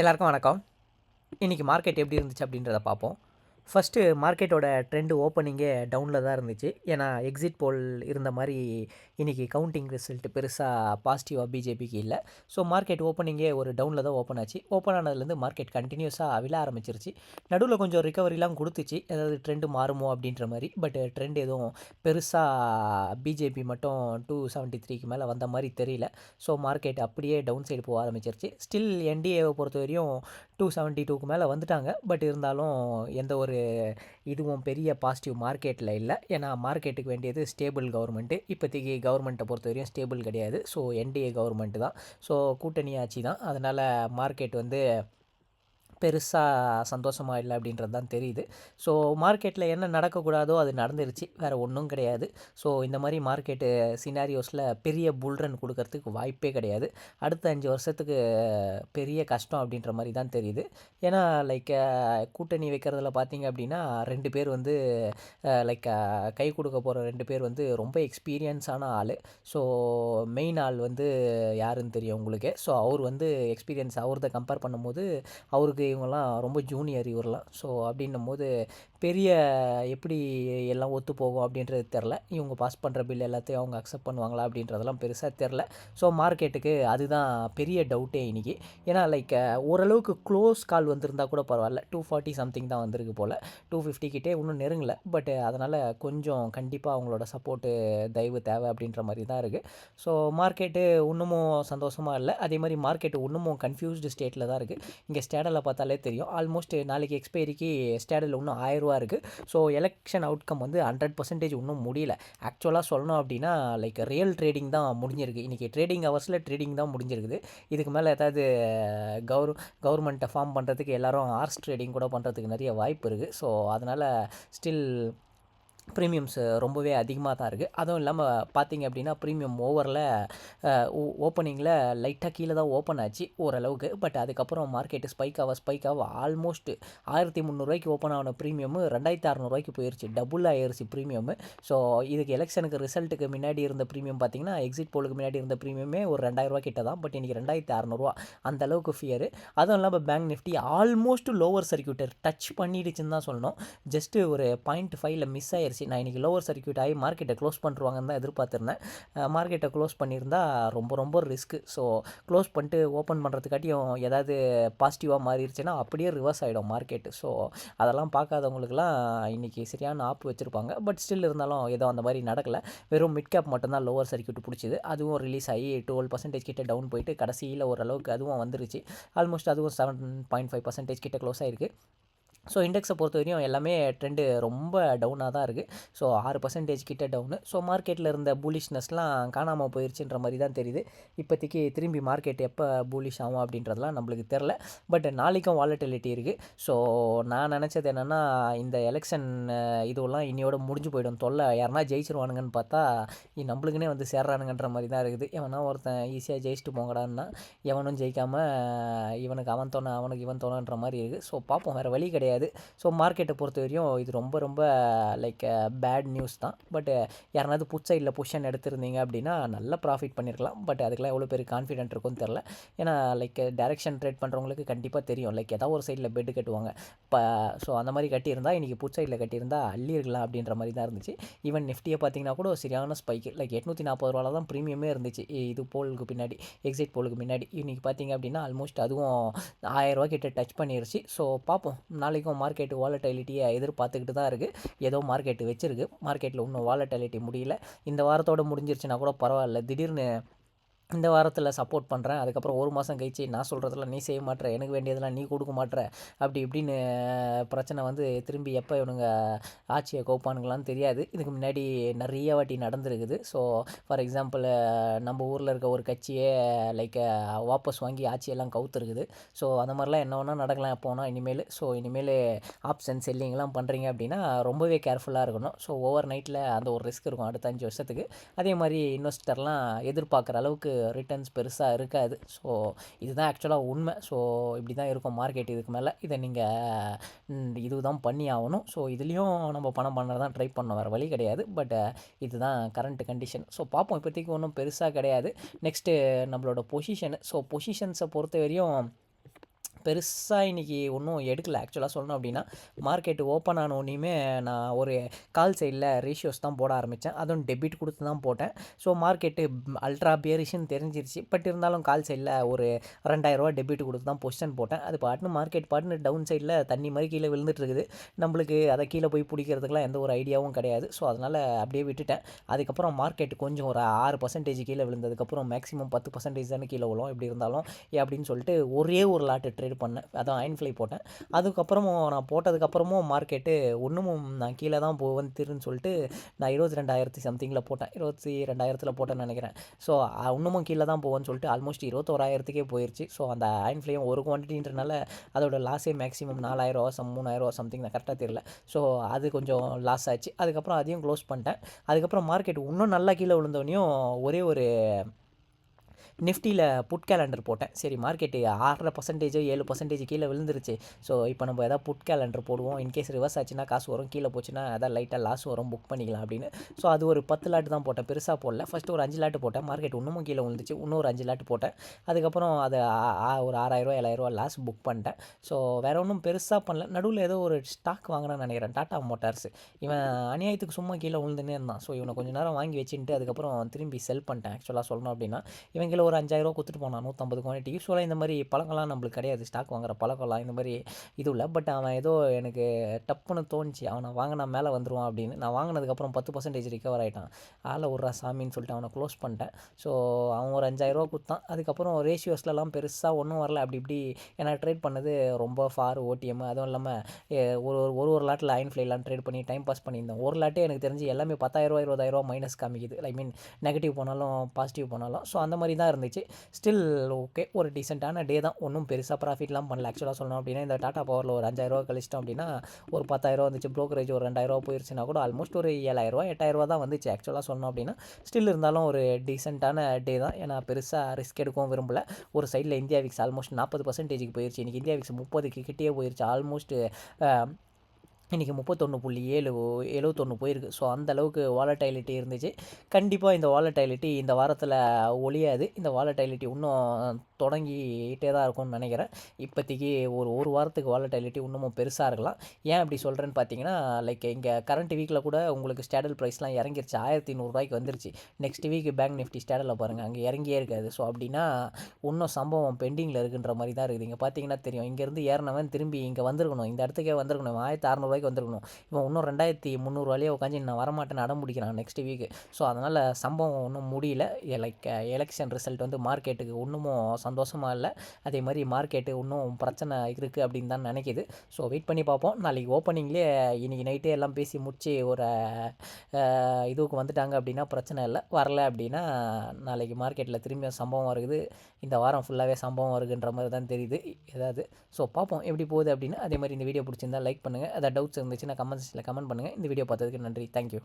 எல்லாருக்கும் வணக்கம். இன்றைக்கி மார்க்கெட் எப்படி இருந்துச்சு அப்படின்றத பார்ப்போம். ஃபஸ்ட்டு மார்க்கெட்டோட ட்ரெண்டு ஓப்பனிங்கே டவுனில் தான் இருந்துச்சு. ஏன்னா எக்ஸிட் போல் இருந்த மாதிரி இன்றைக்கி கவுண்டிங் ரிசல்ட் பெருசாக பாசிட்டிவாக பிஜேபிக்கு இல்லை. ஸோ மார்க்கெட் ஓப்பனிங்கே ஒரு டவுனில் தான் ஓப்பன் ஆச்சு. ஓப்பன் ஆனதுலேருந்து மார்க்கெட் கண்டினியூஸாக விழ ஆரம்பிச்சிருச்சு. நடுவில் கொஞ்சம் ரிகவரிலாம் கொடுத்துச்சு. ஏதாவது ட்ரெண்டு மாறுமோ அப்படின்ற மாதிரி. பட் ட்ரெண்ட் எதுவும் பெருசாக பிஜேபி மட்டும் டூ செவன்ட்டி த்ரீக்கு மேலே வந்த மாதிரி தெரியல. ஸோ மார்க்கெட் அப்படியே டவுன் சைடு போக ஆரம்பிச்சிருச்சு. ஸ்டில் என்டிஏவை பொறுத்த வரையும் டூ செவன்ட்டி டூக்கு மேலே வந்துட்டாங்க. பட் இருந்தாலும் எந்த ஒரு இதுவும் பெரிய பாசிட்டிவ் மார்க்கெட்டில் இல்லை. ஏன்னா மார்க்கெட்டுக்கு வேண்டியது ஸ்டேபிள் கவர்மெண்ட்டு இப்போதைக்கு கவர்மெண்ட்டை பொறுத்த வரையும் ஸ்டேபிள் கிடையாது ஸோ என்டிஏ கவர்மெண்ட்டு தான். ஸோ கூட்டணி ஆட்சி தான். அதனால் மார்க்கெட் வந்து பெருசாக சந்தோஷமாக இல்லை அப்படின்றது தான் தெரியுது. ஸோ மார்க்கெட்டில் என்ன நடக்கக்கூடாதோ அது நடந்துருச்சு. வேறு ஒன்றும் கிடையாது. ஸோ இந்த மாதிரி மார்க்கெட்டு சினாரியோஸில் பெரிய புல்ரன் கொடுக்கறதுக்கு வாய்ப்பே கிடையாது. அடுத்த அஞ்சு வருஷத்துக்கு பெரிய கஷ்டம் அப்படின்ற மாதிரி தான் தெரியுது. ஏன்னா லைக் கூட்டணி வைக்கிறதுல பார்த்தீங்க அப்படின்னா ரெண்டு பேர் வந்து லைக் கை கொடுக்க போகிற ரெண்டு பேர் வந்து ரொம்ப எக்ஸ்பீரியன்ஸான ஆள். ஸோ மெயின் ஆள் வந்து யாருன்னு தெரியும் உங்களுக்கு. ஸோ அவர் வந்து எக்ஸ்பீரியன்ஸ் அவர்த கம்பேர் பண்ணும்போது அவருக்கு இவங்கெல்லாம் ரொம்ப ஜூனியர் இவரெலாம். ஸோ அப்படின்னும் போது பெரிய எப்படி எல்லாம் ஒத்து போகும் அப்படின்றது தெரில இவங்க பாஸ் பண்ணுற பில் எல்லாத்தையும் அவங்க அக்செப்ட் பண்ணுவாங்களா அப்படின்றதெல்லாம் பெருசாக தெரில ஸோ மார்க்கெட்டுக்கு அதுதான் பெரிய டவுட்டே இன்றைக்கி ஏன்னா லைக் ஓரளவுக்கு க்ளோஸ் கால் வந்திருந்தா கூட பரவாயில்ல. டூ ஃபார்ட்டி சம்திங் தான் வந்திருக்கு போல். டூ ஃபிஃப்டி கிட்டே இன்னும் நெருங்கலை. பட் அதனால் கொஞ்சம் கண்டிப்பாக அவங்களோட சப்போர்ட்டு தயவு தேவை அப்படின்ற மாதிரி தான் இருக்குது ஸோ மார்க்கெட்டு இன்னமும் சந்தோஷமாக இல்லை. அதே மாதிரி மார்க்கெட்டு இன்னமும் கன்ஃபியூஸ்டு ஸ்டேட்டில் தான் இருக்குது இங்கே ஸ்டேடலில் பார்த்தாலே தெரியும். ஆல்மோஸ்ட் நாளைக்கு எக்ஸ்பைரிக்கு ஸ்டேடில் இன்னும் ஆயிரரூவா இருக்குது ஸோ எலெக்ஷன் அவுட்கம் வந்து ஹண்ட்ரட் பர்சன்டேஜ் இன்னும் முடியல. ஆக்சுவலாக சொல்லணும் அப்படின்னா லைக் ரியல் ட்ரேடிங் தான் முடிஞ்சிருக்கு. இன்றைக்கி ட்ரேடிங் ஹவர்ஸில் ட்ரேடிங் தான் முடிஞ்சிருக்குது. இதுக்கு மேலே ஏதாவது கவர் கவர்மெண்ட்டை ஃபார்ம் பண்ணுறதுக்கு எல்லோரும் ஆர்ஸ் ட்ரேடிங் கூட பண்ணுறதுக்கு நிறைய வாய்ப்பு இருக்குது ஸோ அதனால் ஸ்டில் ப்ரீமியம்ஸ் ரொம்பவே அதிகமாக தான் இருக்குது அதுவும் இல்லாமல் பார்த்தீங்க அப்படின்னா ப்ரீமியம் ஓவரில் ஓப்பனிங்கில் லைட்டாக கீழே தான் ஓப்பன் ஆச்சு ஓரளவுக்கு. பட் அதுக்கப்புறம் மார்க்கெட்டு ஸ்பைக் ஆக ஸ்பைக் ஆக ஆல்மோஸ்ட் ஆயிரத்தி முந்நூறுரூவாய்க்கு ஓப்பன் ஆன ப்ரீமியம் ரெண்டாயிரத்தி அறநூறுவாய்க்கு போயிடுச்சு டபுள் ஆயிடுச்சு ப்ரீமியம் ஸோ இதுக்கு எலெக்ஷனுக்கு ரிசல்ட்டுக்கு முன்னாடி இருந்த ப்ரீமியம் பார்த்தீங்கன்னா எக்ஸிட் போலுக்கு முன்னாடி இருந்த ப்ரீமியமே ஒரு ரெண்டாயிரரூவா கிட்ட தான். பட் இன்றைக்கி ரெண்டாயிரத்தி அறநூறுவா அந்த அளவுக்கு ஃபியர் அதுவும் இல்லாமல் பேங்க் நிஃப்டி ஆல்மோஸ்ட் லோவர் சர்க்கியூட்டர் டச் பண்ணிடுச்சுன்னு தான் சொல்லணும். ஜஸ்ட்டு ஒரு பாயிண்ட் ஃபைவ்ல மிஸ் ஆயிடுச்சு நான் இன்றைக்கி லோவர் சர்க்கியூட் ஆகி மார்க்கெட்டை க்ளோஸ் பண்ணுறாங்கன்னு தான் எதிர்பார்த்துருந்தேன். மார்க்கெட்டை க்ளோஸ் பண்ணியிருந்தா ரொம்ப ரொம்ப ரிஸ்க்கு ஸோ க்ளோஸ் பண்ணிட்டு ஓப்பன் பண்ணுறதுக்காட்டியும் ஏதாவது பாசிட்டிவாக மாறிடுச்சுன்னா அப்படியே ரிவர்ஸ் ஆகிடும் மார்க்கெட்டு ஸோ அதெல்லாம் பார்க்காதவங்களுக்குலாம் இன்றைக்கி சரியான ஆப் வச்சுருப்பாங்க. பட் ஸ்டில் இருந்தாலும் ஏதோ அந்த மாதிரி நடக்கலை. வெறும் மிட் கேப் மட்டும்தான் லோவர் சர்க்கியூட் பிடிச்சிது. அதுவும் ரிலீஸ் ஆகி டுவெல் பர்சன்டேஜ் கிட்ட டவுன் போயிட்டு கடைசியில் ஓரளவுக்கு அதுவும் வந்துருச்சு. ஆல்மோஸ்ட் அதுவும் செவன் பாயிண்ட் ஃபைவ் பர்சன்டேஜ் கிட்ட க்ளோஸ் ஆகிருக்கு ஸோ இண்டெக்ஸை பொறுத்த வரையும் எல்லாமே ட்ரெண்டு ரொம்ப டவுனாக தான் இருக்குது ஸோ ஆறு பர்சன்டேஜ் கிட்ட டவுனு ஸோ மார்க்கெட்டில் இருந்த புலிஷ்னஸ்லாம் காணாமல் போயிடுச்சுன்ற மாதிரி தான் தெரியுது. இப்போதைக்கு திரும்பி மார்க்கெட் எப்போ பூலிஷ் ஆகும் அப்படின்றதெல்லாம் நம்மளுக்கு தெரில. பட் நாளைக்கும் வாலட்டிலிட்டி இருக்குது ஸோ நான் நினச்சது என்னென்னா இந்த எலெக்ஷன் இதுவெல்லாம் இனியோட முடிஞ்சு போயிடும். தொல்லை யாருனா ஜெயிச்சிருவானுங்கன்னு பார்த்தா நம்மளுக்குனே வந்து சேர்றானுங்கன்ற மாதிரி தான் இருக்குது. எவனா ஒருத்தன் ஈஸியாக ஜெயிச்சுட்டு போங்கடான்னா எவனும் ஜெயிக்காமல் இவனுக்கு அவன் தோணை அவனுக்கு இவன் தோணுன்ற மாதிரி இருக்குது ஸோ பார்ப்போம். வேறு வழி கிடையாது. கிடையாது. ஸோ மார்க்கெட்டை பொறுத்த வரையும் இது ரொம்ப ரொம்ப லைக் பேட் நியூஸ் தான். பட் யாராவது புட் சைடில் பொசிஷன் எடுத்திருந்தீங்க அப்படின்னா நல்ல ப்ராஃபிட் பண்ணியிருக்கலாம் பட் அதுக்கெல்லாம் எவ்வளோ பேர் கான்ஃபிடென்ட் இருக்கும்னு தெரில ஏன்னா லைக் டேரெக்ஷன் ட்ரேட் பண்ணுறவங்களுக்கு கண்டிப்பாக தெரியும். லைக் ஏதாவது ஒரு சைடில் பெட்டு கட்டுவாங்க. இப்போ ஸோ அந்த மாதிரி கட்டியிருந்தா இன்றைக்கி புட் சைடில் கட்டியிருந்தா அள்ளியிருக்கலாம் அப்படின்ற மாதிரி தான் இருந்துச்சு. ஈவன் நிஃப்டியை பார்த்தீங்கன்னா கூட சரியான ஸ்பைக்கு லைக் எட்நூற்றி நாற்பது ரூபாவில் தான் ப்ரீமியமே இருந்துச்சு. இது போலுக்கு பின்னாடி எக்ஸிட் போலுக்கு முன்னாடி இன்றைக்கி பார்த்தீங்க அப்படின்னா ஆல்மோஸ்ட் அதுவும் ஆயிரரூவா கிட்ட டச் பண்ணிருச்சு. ஸோ பார்ப்போம். நாளைக்கும் வரைக்கும் மார்க்கெட் வாலட்டிலிட்டியை எதிர்பார்த்துக்கிட்டு தான் இருக்குது ஏதோ மார்க்கெட்டு வச்சுருக்கு. மார்க்கெட்டில் இன்னும் வாலட்டிலிட்டி முடியல. இந்த வாரத்தோடு முடிஞ்சிருச்சுன்னா கூட பரவாயில்ல. திடீர்னு இந்த வாரத்தில் சப்போர்ட் பண்ணுறேன் அதுக்கப்புறம் ஒரு மாதம் கழிச்சு நான் சொல்கிறதெல்லாம் நீ செய்ய மாட்டேற எனக்கு வேண்டியதெல்லாம் நீ கொடுக்க மாட்டேற அப்படி இப்படின்னு பிரச்சனை வந்து திரும்பி எப்போ இவனுங்க ஆட்சியை கோப்பானுங்களான்னு தெரியாது. இதுக்கு முன்னாடி நிறைய வாட்டி நடந்துருக்குது. ஸோ ஃபார் எக்ஸாம்பிள் நம்ம ஊரில் இருக்க ஒரு கட்சியே லைக் வாபஸ் வாங்கி ஆட்சியெல்லாம் கவுத்துருக்குது. ஸோ அந்த மாதிரிலாம் என்ன வேணால் நடக்கலாம் போனால் இனிமேல். ஸோ இனிமேல் ஆப்ஷன் செல்லிங்லாம் பண்ணுறீங்க அப்படின்னா ரொம்பவே கேர்ஃபுல்லாக இருக்கணும். ஸோ ஓவர் நைட்டில் அந்த ஒரு ரிஸ்க் இருக்கும் அடுத்த அஞ்சு வருஷத்துக்கு. அதே மாதிரி இன்வெஸ்டர்லாம் எதிர்பார்க்குற அளவுக்கு ரிட்டர்ன்ஸ் பெருசாக இருக்காது. ஸோ இதுதான் ஆக்சுவலாக உண்மை. ஸோ இப்படி தான் இருக்கும் மார்க்கெட் இதுக்கு மேலே. இதை நீங்கள் இது தான் பண்ணி ஆகணும். ஸோ இதுலேயும் நம்ம பணம் பண்ணுறது தான் ட்ரை பண்ண வேறு வழி கிடையாது. பட் இதுதான் கரண்ட் கண்டிஷன் ஸோ பார்ப்போம். இப்போதைக்கு ஒன்றும் பெருசாக கிடையாது. நெக்ஸ்ட்டு நம்மளோட பொசிஷன் ஸோ பொசிஷன்ஸை பொறுத்த வரையும் பெருசாக இன்றைக்கி ஒன்றும் எடுக்கல. ஆக்சுவலாக சொல்லணும் அப்படின்னா மார்க்கெட்டு ஓப்பன் ஆன நான் ஒரு கால் சைடில் ரேஷியோஸ் தான் போட ஆரம்பித்தேன் அதுவும் டெபிட் கொடுத்து தான் போட்டேன். ஸோ மார்க்கெட்டு அல்ட்ரா பேரிஷன் தெரிஞ்சிருச்சு. பட் இருந்தாலும் கால் சைடில் ஒரு ரெண்டாயிரரூவா டெபிட் கொடுத்து தான் பொசிஷன் போட்டேன். அது பாட்டுன்னு மார்க்கெட் பாட்டுன்னு டவுன் சைடில் தண்ணி மாதிரி கீழே விழுந்துட்டு இருக்குது நம்மளுக்கு அதை கீழே போய் பிடிக்கிறதுக்குலாம் எந்த ஒரு ஐடியாவும் கிடையாது. ஸோ அதனால் அப்படியே விட்டுட்டேன். அதுக்கப்புறம் மார்க்கெட் கொஞ்சம் ஒரு ஆறு பர்சன்டேஜ் கீழே விழுந்ததுக்கப்புறம் மேக்ஸிமம் பத்து பர்சன்டேஜ் தானே கீழே விழும். எப்படி இருந்தாலும் அப்படின்னு சொல்லிட்டு ஒரே ஒரு லாட்டு ட்ரேட் பண்ணேன். அதான் அயன் ஃப்ளை போட்டேன். அதுக்கப்புறமும் நான் போட்டதுக்கப்புறமும் மார்க்கெட்டு ஒன்றுமும் நான் கீழே தான் போவேன் திருன்னு சொல்லிட்டு நான் இருபத்தி ரெண்டாயிரத்தி சம்திங்கில் போட்டேன். இருபத்தி ரெண்டாயிரத்தில் போட்டேன்னு நினைக்கிறேன். ஸோ இன்னமும் கீழே தான் போவேன்னு சொல்லிட்டு ஆல்மோஸ்ட் இருபத்தோராயிரத்துக்கே போயிடுச்சு ஸோ அந்த அயன் ஃப்ளையும் ஒரு குவான்டிட்டின்றனால அதோட லாஸே மேக்ஸிமம் நாலாயிரம் சம் மூணாயிரம் சம்திங் நான் கரெக்டாக தெரியல. ஸோ அது கொஞ்சம் லாஸ் ஆச்சு. அதுக்கப்புறம் அதையும் க்ளோஸ் பண்ணிட்டேன். அதுக்கப்புறம் மார்க்கெட் இன்னும் நல்லா கீழே விழுந்தோடனையும் ஒரே ஒரு நிஃப்டியில் புட் கேலண்டர் போட்டேன். சரி மார்க்கெட்டு ஆறரை பர்சன்டேஜோ ஏழு பர்சன்டேஜ் கீழே விழுந்துருச்சு. ஸோ இப்போ நம்ம எதாவது புட் கேலண்டர் போடுவோம். இன்கேஸ் ரிவர்ஸ் ஆச்சுன்னா காசு வரும். கீழே போச்சுன்னா அதான் லைட்டாக லாஸ் வரும். புக் பண்ணிக்கலாம் அப்படின்னு. ஸோ அது ஒரு பத்து லாட்டு தான் போட்டேன். பெருசாக போடல. ஃபஸ்ட்டு ஒரு அஞ்சு லாட்டு போட்டேன். மார்க்கெட் இன்னமும் கீழே விழுந்துச்சு. இன்னும் ஒரு அஞ்சு லாட்டு போட்டேன். அதுக்கப்புறம் அதை ஒரு ஆறாயிரரூவா ஏழாயிரரூவா லாஸ் புக் பண்ணிட்டேன். ஸோ வேறு ஒன்றும் பெருசாக பண்ணல. நடுவில் ஏதோ ஒரு ஸ்டாக் வாங்கினான்னு நினைக்கிறேன். டாட்டா மோட்டார்ஸ் இவன் அநியாயத்துக்கு சும்மா கீழே விழுந்துனே இருந்தான். ஸோ இவனை கொஞ்சம் நேரம் வாங்கி வச்சுட்டு அதுக்கப்புறம் திரும்பி செல் பண்ணிட்டேன். ஆக்சுவலாக சொல்லணும் அப்படின்னா. இவங்களை ஒரு அஞ்சாயிரரூவா கொடுத்துட்டு போனான். நூற்றம்பது குவான்டிட்டி யூஸ்வலாக இந்த மாதிரி பழக்கம்லாம் நம்மளுக்கு கிடையாது. ஸ்டாக் வாங்குற பழக்கம்லாம் இந்த மாதிரி இது இல்லை. பட் அவன் ஏதோ எனக்கு டப்புன்னு தோணுச்சு. அவனை வாங்கினா மேலே வந்துடுவான் அப்படின்னு. நான் வாங்கினதுக்கப்புறம் பத்து பர்சன்டேஜ் ரிகவர் ஆகிட்டான் ஆளை விட்றா சாமின்னு சொல்லிட்டு அவனை க்ளோஸ் பண்ணிட்டேன். ஸோ அவன் ஒரு அஞ்சாயிரரூவா கொடுத்தான். அதுக்கப்புறம் ரேஷியோஸ்லலாம் பெருசாக ஒன்றும் வரல. அப்படி இப்படி ஏன்னா ட்ரேட் பண்ணது ரொம்ப ஃபார் ஓடிஎம் அதுவும் இல்லாமல் ஒரு ஒரு ஒரு லாட்டில் அயன் ஃப்ளைலாம் ட்ரேட் பண்ணி டைம் பாஸ் பண்ணியிருந்தேன் ஒரு லாட்டே எனக்கு தெரிஞ்சு எல்லாமே பத்தாயிரரூவா இருபதாயிரரூவா மைனஸ் காமிக்குது. ஐ மீன் நெகட்டிவ் போனாலும் பாசிட்டிவ் போனாலும். ஸோ அந்த மாதிரி தான் இருந்துச்சு. ஸ்டில் ஓகே ஒரு டீசெண்டான டே தான். ஒன்றும் பெருசாக ப்ராஃபிட்லாம் பண்ணல. ஆக்சுவலாக சொல்லணும் அப்படின்னா இந்த டாட்டா பவரில் ஒரு அஞ்சாயிரரூவா கழிச்சிட்டோம் அப்படின்னா ஒரு பத்தாயிரரூவா வந்துச்சு. ப்ரோக்கரேஜ் ஒரு ரெண்டாயிரரூவா போயிருச்சுன்னா கூட ஆல்மோஸ்ட் ஒரு ஏழாயிரரூவா எட்டாயிரரூவா தான் வந்துச்சு. ஆக்சுவலாக சொல்லணும் அப்படின்னா ஸ்டில் இருந்தாலும் ஒரு டீசெண்டான டே தான். ஏன்னா பெருசாக ரிஸ்க் எடுக்கவும் விரும்பல. ஒரு சைடில் இந்தியா விக்ஸ் ஆல்மோஸ்ட் நாற்பது பர்சன்டேஜுக்கு போயிருச்சு. இன்றைக்கி இந்தியா விக்ஸ் முப்பதுக்கு கிட்டே போயிருச்சு. ஆல்மோஸ்ட் இன்றைக்கி முப்பத்தொன்று புள்ளி ஏழு எழுவத்தொன்று போயிருக்கு. ஸோ அந்த அளவுக்கு வாலட்டைலிட்டி இருந்துச்சு. கண்டிப்பாக இந்த வாலட்டைலிட்டி இந்த வாரத்தில் ஒழியாது. இந்த வாலட்டைலிட்டி இன்னும் தொடங்கிட்டே தான் இருக்கும்னு நினைக்கிறேன். இப்போதைக்கு ஒரு ஒரு வாரத்துக்கு வாலட்டாலிட்டி இன்னமும் பெருசாக இருக்கலாம். ஏன் அப்படி சொல்கிறேன்னு பார்த்தீங்கன்னா லைக் இங்கே கரண்ட் வீக்கில் கூட உங்களுக்கு ஸ்டேடல் ப்ரைஸ்லாம் இறங்கிருச்சு. ஆயிரத்தி நூறுரூவாய்க்கு வந்துருச்சு. நெக்ஸ்ட் வீக் பேங்க் நிஃப்டி ஸ்டேடலில் பாருங்கள் அங்கே இறங்கியே இருக்காது. ஸோ அப்படின்னா இன்னும் சம்பவம் பெண்டிங்கில் இருக்குன்ற மாதிரி தான் இருக்குது. இங்கே பார்த்தீங்கன்னா தெரியும். இங்கேருந்து ஏறினவன் திரும்பி இங்கே வந்திருக்கணும். இந்த இடத்துக்கே வந்திருக்கணும். ஆயிரத்தி அறநூறுவாய்க்கு வந்துருக்கணும். இவன் இன்னும் ரெண்டாயிரத்தி முந்நூறுவாலேயே உட்காந்து நான் வரமாட்டேன்னு அடம் முடிக்கிறான் நெக்ஸ்ட் வீக் ஸோ அதனால் சம்பவம் ஒன்றும் முடியல. லைக் எலெக்ஷன் ரிசல்ட் வந்து மார்க்கெட்டுக்கு இன்னமும் சந்தோஷமாக இல்லை. அதே மாதிரி மார்க்கெட்டு இன்னும் பிரச்சனை இருக்குது அப்படின்னு தான் நினைக்கிது. ஸோ வெயிட் பண்ணி பார்ப்போம். நாளைக்கு ஓப்பனிங்லேயே இன்றைக்கி நைட்டே எல்லாம் பேசி முடிச்சு ஒரு இதுவுக்கு வந்துட்டாங்க அப்படின்னா பிரச்சனை இல்லை. வரல அப்படின்னா நாளைக்கு மார்க்கெட்டில் திரும்பியும் சம்பவம் வருது. இந்த வாரம் ஃபுல்லாகவே சம்பவம் வருகின்ற மாதிரி தான் தெரியுது. ஏதாவது ஸோ பார்ப்போம் எப்படி போகுது அப்படின்னு. அதே மாதிரி இந்த வீடியோ பிடிச்சிருந்தா லைக் பண்ணுங்கள் அதை டவுட்ஸ் இருந்துச்சுன்னா கமெண்ட்ஸில் கமெண்ட் பண்ணுங்கள் இந்த வீடியோ பார்த்ததுக்கு நன்றி. தேங்க்யூ